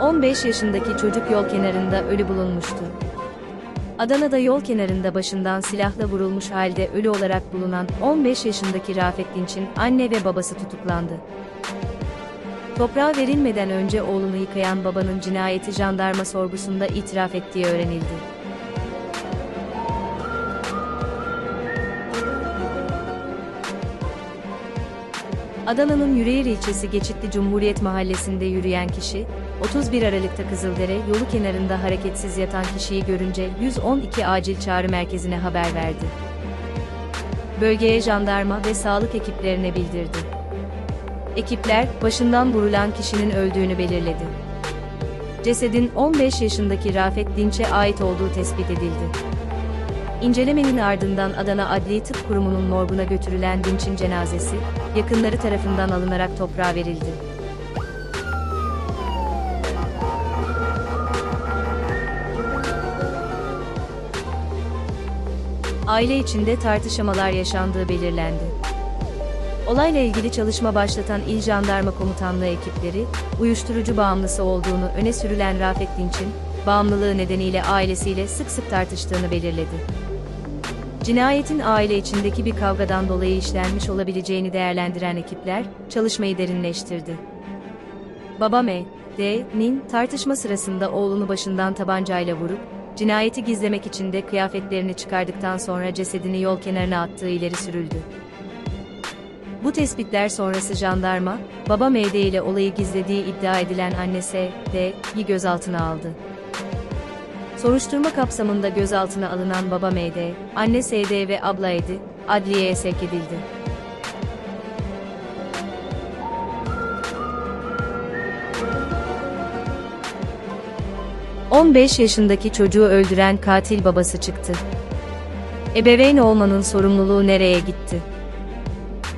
...15 yaşındaki çocuk yol kenarında ölü bulunmuştu. Adana'da yol kenarında başından silahla vurulmuş halde ölü olarak bulunan 15 yaşındaki Rafet Dinç'in anne ve babası tutuklandı. Toprağa verilmeden önce oğlunu yıkayan babanın cinayeti jandarma sorgusunda itiraf ettiği öğrenildi. Adana'nın Yüreğir ilçesi Geçitli Cumhuriyet Mahallesi'nde yürüyen kişi, 31 Aralık'ta Kızıldere yolu kenarında hareketsiz yatan kişiyi görünce 112 acil çağrı merkezine haber verdi. Bölgeye jandarma ve sağlık ekiplerine bildirdi. Ekipler, başından vurulan kişinin öldüğünü belirledi. Cesedin 15 yaşındaki Rafet Dinç'e ait olduğu tespit edildi. İncelemenin ardından Adana Adli Tıp Kurumu'nun morguna götürülen Dinç'in cenazesi, yakınları tarafından alınarak toprağa verildi. Aile içinde tartışmalar yaşandığı belirlendi. Olayla ilgili çalışma başlatan İl Jandarma Komutanlığı ekipleri, uyuşturucu bağımlısı olduğunu öne sürülen Rafet Dinç'in, bağımlılığı nedeniyle ailesiyle sık sık tartıştığını belirledi. Cinayetin aile içindeki bir kavgadan dolayı işlenmiş olabileceğini değerlendiren ekipler, çalışmayı derinleştirdi. Baba M. D.'nin tartışma sırasında oğlunu başından tabancayla vurup, cinayeti gizlemek için de kıyafetlerini çıkardıktan sonra cesedini yol kenarına attığı ileri sürüldü. Bu tespitler sonrası jandarma, baba MD ile olayı gizlediği iddia edilen anne S. D.'yi gözaltına aldı. Soruşturma kapsamında gözaltına alınan baba MD, anne SD ve abla Edi, adliyeye sevk edildi. ...15 yaşındaki çocuğu öldüren katil babası çıktı. Ebeveyn olmanın sorumluluğu nereye gitti?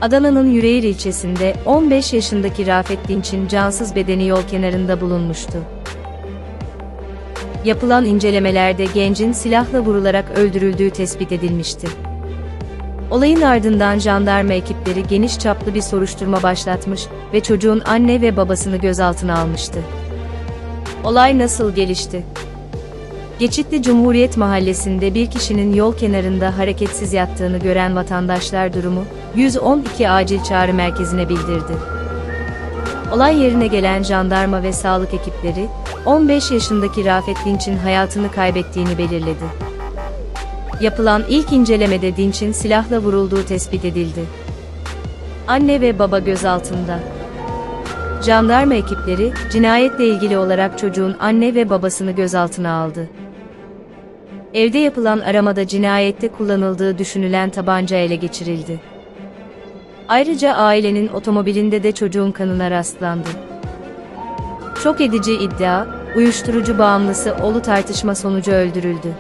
Adana'nın Yüreğir ilçesinde 15 yaşındaki Rafet Dinç'in cansız bedeni yol kenarında bulunmuştu. Yapılan incelemelerde gencin silahla vurularak öldürüldüğü tespit edilmişti. Olayın ardından jandarma ekipleri geniş çaplı bir soruşturma başlatmış ve çocuğun anne ve babasını gözaltına almıştı. Olay nasıl gelişti? Geçitli Cumhuriyet Mahallesi'nde bir kişinin yol kenarında hareketsiz yattığını gören vatandaşlar durumu 112 acil çağrı merkezine bildirdi. Olay yerine gelen jandarma ve sağlık ekipleri 15 yaşındaki Rafet Dinç'in hayatını kaybettiğini belirledi. Yapılan ilk incelemede Dinç'in silahla vurulduğu tespit edildi. Anne ve baba gözaltında. Jandarma ekipleri, cinayetle ilgili olarak çocuğun anne ve babasını gözaltına aldı. Evde yapılan aramada cinayette kullanıldığı düşünülen tabanca ele geçirildi. Ayrıca ailenin otomobilinde de çocuğun kanına rastlandı. Şok edici iddia, uyuşturucu bağımlısı Olu tartışma sonucu öldürüldü.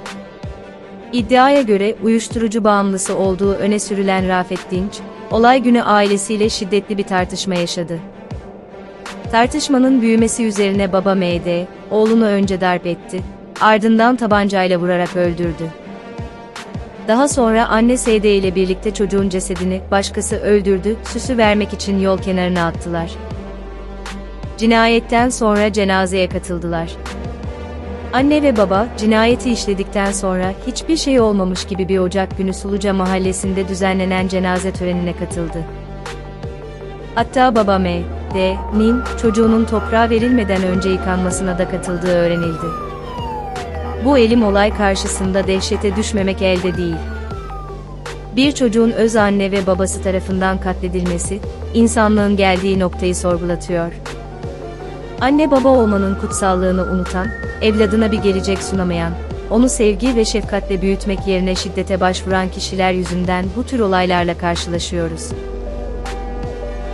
İddiaya göre uyuşturucu bağımlısı olduğu öne sürülen Rafet Dinç, olay günü ailesiyle şiddetli bir tartışma yaşadı. Tartışmanın büyümesi üzerine baba MD, oğlunu önce darp etti, ardından tabancayla vurarak öldürdü. Daha sonra anne SD ile birlikte çocuğun cesedini başkası öldürdü, süsü vermek için yol kenarına attılar. Cinayetten sonra cenazeye katıldılar. Anne ve baba, cinayeti işledikten sonra hiçbir şey olmamış gibi bir Ocak günü Suluca mahallesinde düzenlenen cenaze törenine katıldı. Hatta baba M. D.'nin çocuğunun toprağa verilmeden önce yıkanmasına da katıldığı öğrenildi. Bu elim olay karşısında dehşete düşmemek elde değil. Bir çocuğun öz anne ve babası tarafından katledilmesi, insanlığın geldiği noktayı sorgulatıyor. Anne baba olmanın kutsallığını unutan, evladına bir gelecek sunamayan, onu sevgi ve şefkatle büyütmek yerine şiddete başvuran kişiler yüzünden bu tür olaylarla karşılaşıyoruz.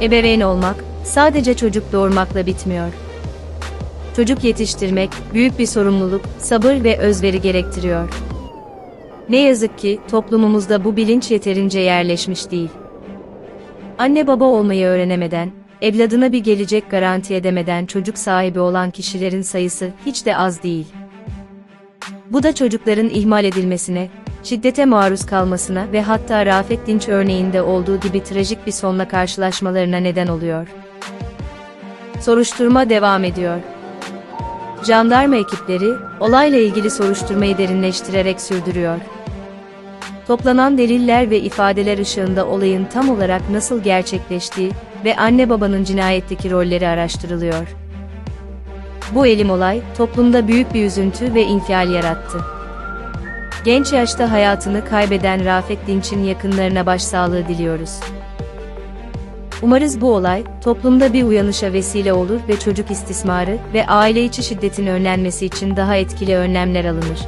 Ebeveyn olmak, sadece çocuk doğurmakla bitmiyor. Çocuk yetiştirmek, büyük bir sorumluluk, sabır ve özveri gerektiriyor. Ne yazık ki, toplumumuzda bu bilinç yeterince yerleşmiş değil. Anne baba olmayı öğrenemeden, evladına bir gelecek garanti edemeden çocuk sahibi olan kişilerin sayısı hiç de az değil. Bu da çocukların ihmal edilmesine, şiddete maruz kalmasına ve hatta Rafet Dinç örneğinde olduğu gibi trajik bir sonla karşılaşmalarına neden oluyor. Soruşturma devam ediyor. Jandarma ekipleri, olayla ilgili soruşturmayı derinleştirerek sürdürüyor. Toplanan deliller ve ifadeler ışığında olayın tam olarak nasıl gerçekleştiği ve anne babanın cinayetteki rolleri araştırılıyor. Bu elim olay, toplumda büyük bir üzüntü ve infial yarattı. Genç yaşta hayatını kaybeden Rafet Dinç'in yakınlarına başsağlığı diliyoruz. Umarız bu olay, toplumda bir uyanışa vesile olur ve çocuk istismarı ve aile içi şiddetin önlenmesi için daha etkili önlemler alınır.